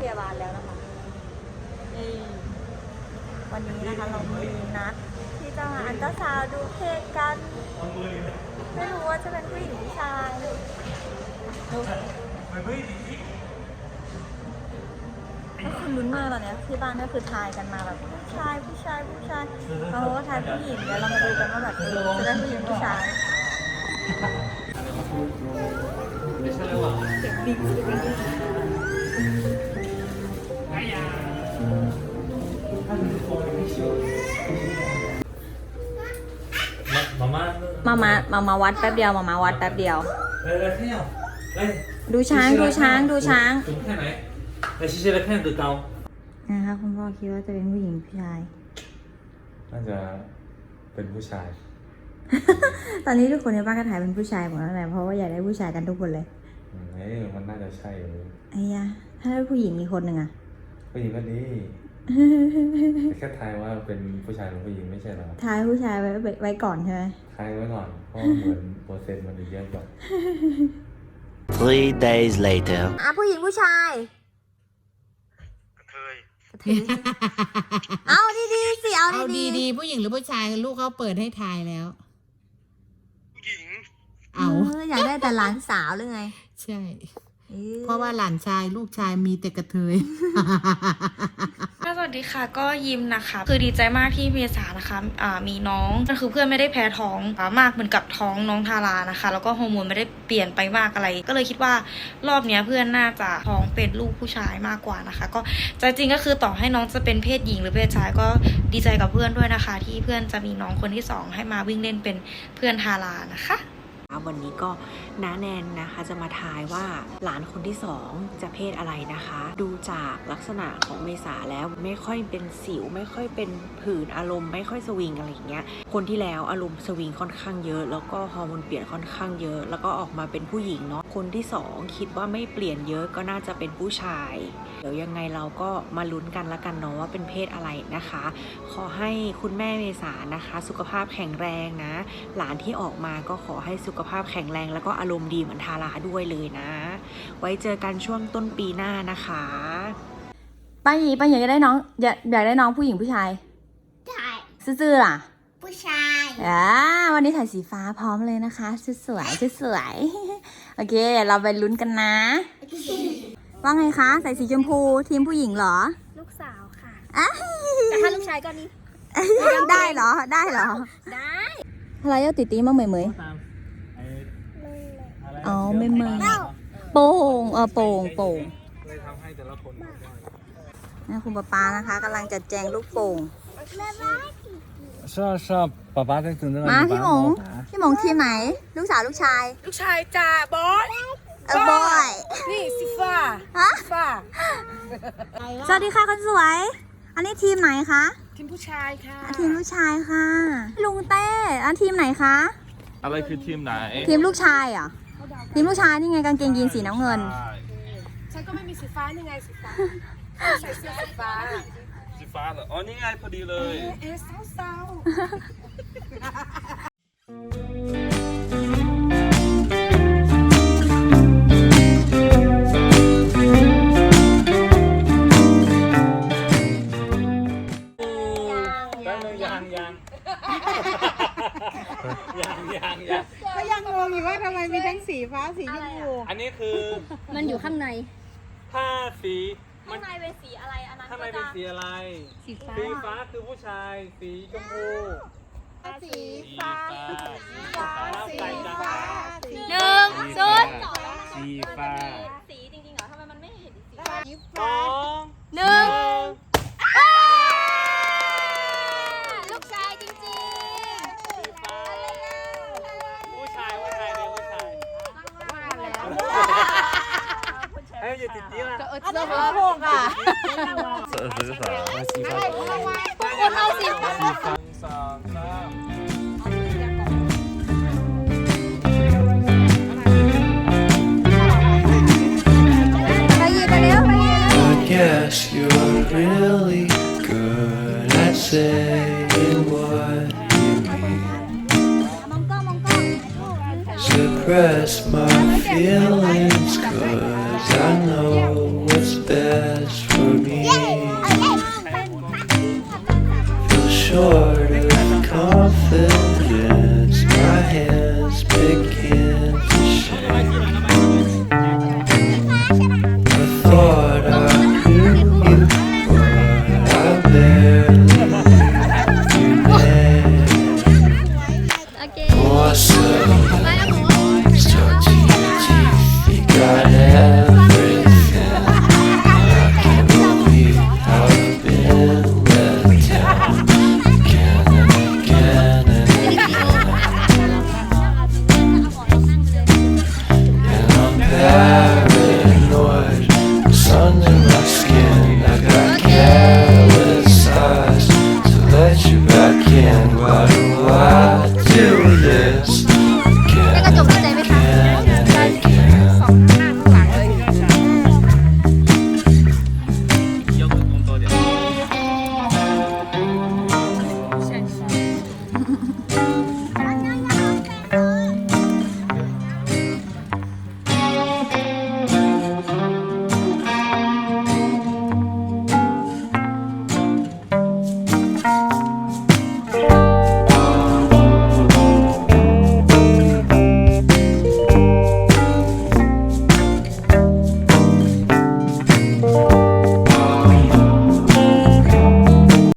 พยาบาลแล้วนะคะวันนี้นะคะเรามีนัดที่จะมาอันตราซาวดูเพสกัน ไม่รู้ว่าจะเป็นผู้หญิงหรือชายดูก็คนลุ้นมากตอนเนี้ยที่บ้านก็คือทายกันมาแบบผู้ชายผู้ชายผู้ชายเราก็ทายผู้หญิงเดี๋ยวเรามาดูกันว่าแบบจะได้ผู้หญิงผู้ชายไม่ด็กดิ้ง บิ๊ก 妈妈， มามามามาวัดแป๊บเดียวมามาวัดแป๊บเดียว 来来看呀，来， ดูช้างดูช้างดูช้าง 怎么看来？来，西西来看个高。 นะคะคุณพ่อคิดว่าจะเป็นผู้หญิงผู้ชาย น่าจะเป็นผู้ชาย ตอนนี้ทุกคนในบ้านก็ถ่ายเป็นผู้ชายหมดแล้วแหละเพราะว่าอยากได้ผู้ชายกันทุกคนเลย อืมเอ้ยมันน่าจะใช่เลย ไอ้ยะถ้าได้ผู้หญิงอีกคนหนึ่งอะ ผู้หญิงก็ดี แต่แค่ทายว่าเป็นผู้ชายหรือผู้หญิงไม่ใช่เหรอทายผู้ชายไว้ไว้ไว้ก่อนใช่ไหมทายไว้ก่อนเพราะว่าเหมือนเปอร์เซ็นต์มันจะเยอะกว่า Three days later. อะผู้หญิงผู้ชาย เคยเอาดีๆสิเอาเอาดีดีๆผู้หญิงหรือผู้ชายลูกเขาเปิดให้ทายแล้ว ผู้หญิงๆเอาเอออยากได้แต่หลานสาวหรือไงใช่ออเพราะว่าหลานชายลูกชายมีแต่กระเทยค่ะส วัสดีค่ะก็ยิมนะคะ คือดีใจมากที่เมษานะคะอ่ามีน้องก็คือเพื่อนไม่ได้แพ้ท้องอมากเหมือนกับท้องน้องทารานะคะ แล้วก็ฮอร์โมนไม่ได้เปลี่ยนไปมากอะไร ก็เลยคิดว่ารอบนี้เพื่อนน่าจะท้องเป็นลูกผู้ชายมากกว่านะคะ ก็ใจจริงก็คือต่อให้น้องจะเป็นเพศหญิงหรือเพศชายก็ดีใจกับเพื่อนด้วยนะคะ ที่เพื่อนจะมีน้องคนที่สองให้มาวิ่งเล่นเป็นเพื่อนทารานะคะ วันนี้ก็น้าแนนนะคะจะมาทายว่าหลานคนที่สองจะเพศอะไรนะคะ ดูจากลักษณะของเมษาแล้วไม่ค่อยเป็นสิว ไม่ค่อยเป็นผื่นอารมณ์ไม่ค่อยสวิงอะไรอย่างเงี้ยคนที่แล้วอารมณ์สวิงค่อนข้างเยอะ แล้วก็ฮอร์โมนเปลี่ยนค่อนข้างเยอะ แล้วก็ออกมาเป็นผู้หญิงเนาะคนที่สองคิดว่าไม่เปลี่ยนเยอะก็น่าจะเป็นผู้ชาย เดี๋ยวยังไงเราก็มาลุ้นกันละกันเนาะว่าเป็นเพศอะไรนะคะ ขอให้คุณแม่เมษานะคะ สุขภาพแข็งแรงนะ หลานที่ออกมาก็ขอให้สุขภาพแข็งแรงแล้วก็อารมณ์ดีเหมือนทาราด้วยเลยนะ ไว้เจอกันช่วงต้นปีหน้านะคะป้าหยีป้าหยีอยากได้น้องอยากอยากได้น้องผู้หญิงผู้ชายใช่ซื่อๆล่ะ ผู้ชายอ่าวันนี้ถ่ายสีฟ้าพร้อมเลยนะคะชุดสวยชุดสวยโอเคเดี๋ยวเราไปลุ้นกันนะ ว่าไงคะ ใส่สีชมพูทีมผู้หญิงเหรอ ลูกสาวค่ะอะแต่ถ้าลูกชายก็นี่ได้เหรอได้เหรอได้อะไรเอาติตีมาเหมยเหมย อ๋อไม่เมยโป่งเออโป่งโป่งนี่ทำให้แต่ละคนนะคุณป้าป้านะคะกำลังจัดแจงลูกโป่งชอบชอบป้าป้าได้ถึงเรื่องมาพี่มงพี่มงทีมไหน ลูกสาวลูกชาย ลูกชายจ่าบอยเออบอยนี่ซิฟ้าฮะฟ้าสวัสดีค่ะคนสวย อันนี้ทีมไหนคะทีมผู้ชายค่ะทีมผู้ชายค่ะ ลุงเต้อันทีมไหนคะ อะไรคือทีมไหน ทีมลูกชายอะ ทีมลูกชายนี่ไงกางเกงยีนสีน้ำเงินฉันก็ไม่มีสีฟ้านี่ไงสีฟ้าใส่เสื้อสีฟ้าสีฟ้าเหรอ อ๋อ นี่ไงพอดีเลย เอ๊ะเศร้าได้เลยยังยัง ยังยังยังก็ยังงงอยู่ว่าทำไมมีทั้งสีฟ้าสีชมพูอันนี้คือมันอยู่ข้างในผ้าสีข้างในเป็นสีอะไรอันนั้นข้างในเป็นสีอะไร สีฟ้า สีฟ้าคือผู้ชาย สีชมพูสีสีฟ้า สีฟ้า สีฟ้า หนึ่งศูนย์สีฟ้าสีจริงๆเหรอทำไมมันไม่เห็นสีสอง หนึ่ง ลูกชายจริง สีฟ้าผู้ชายผู้ชายเลยผู้ชายเอ้ยอย่าติดนี้ล่ะเออเสื้อผ้าพวกอะเสือเสือสาวสีฟ้าคนเอาสีฟ้าสีฟ้าสองสามไปหยิบไปเร็วไปหยิบ I guess you're really good at saying what you mean. มองก Cause I know what's best for me. Feel confidence, my hands begin to shake. I thought I knew you, but I barely.